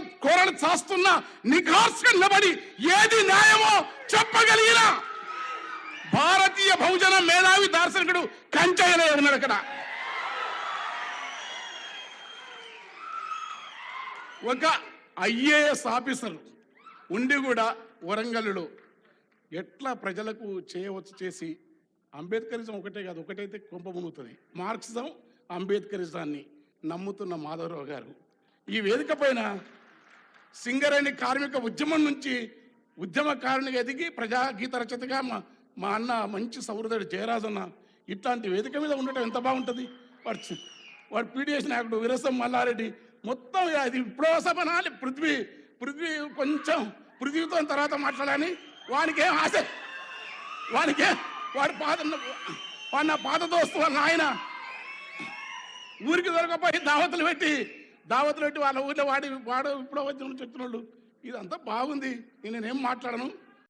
కోరలు చాస్తున్న నిఘార్సుగా నిలబడి ఏది న్యాయమో చెప్పగలిగిన భారతీయ బహుజన మేధావి దార్శనికుడు కంచయ్యలే ఉన్నాడు అక్కడ ఒక ఐఏఎస్ ఆఫీసర్ ఉండి కూడా వరంగల్లో ఎట్లా ప్రజలకు చేయవచ్చు చేసి అంబేద్కరిజం ఒకటే కాదు ఒకటైతే కొంప మార్క్సిజం అంబేద్కరిజాన్ని నమ్ముతున్న మాధవరావు గారు. ఈ వేదిక పైన సింగరేణి కార్మిక ఉద్యమం నుంచి ఉద్యమకారునిగా ఎదిగి ప్రజా గీత రచతగా మా మా అన్న మంచి సౌహృదుడు జయరాజన్న ఇట్లాంటి వేదిక మీద ఉండటం ఎంత బాగుంటుంది? వాడు వాడు పీడిఎస్ నాయకుడు వీరసం మల్లారెడ్డి మొత్తం అది ఇప్పుడో సభనాలి పృథ్వీ పృథ్వీ కొంచెం పృథ్వీతో తర్వాత మాట్లాడాలని వానికి ఏం ఆశ? వానికి వాడి పాత వాడు నా పాత దోస్తు వాళ్ళ నాయన. ఊరికి దొరకపోయి దావతులు పెట్టి దావతులు పెట్టి వాళ్ళ ఊర్లో వాడి వాడు ఇప్పుడు వచ్చిన వాళ్ళు ఇదంతా బాగుంది. నేనేం మాట్లాడను?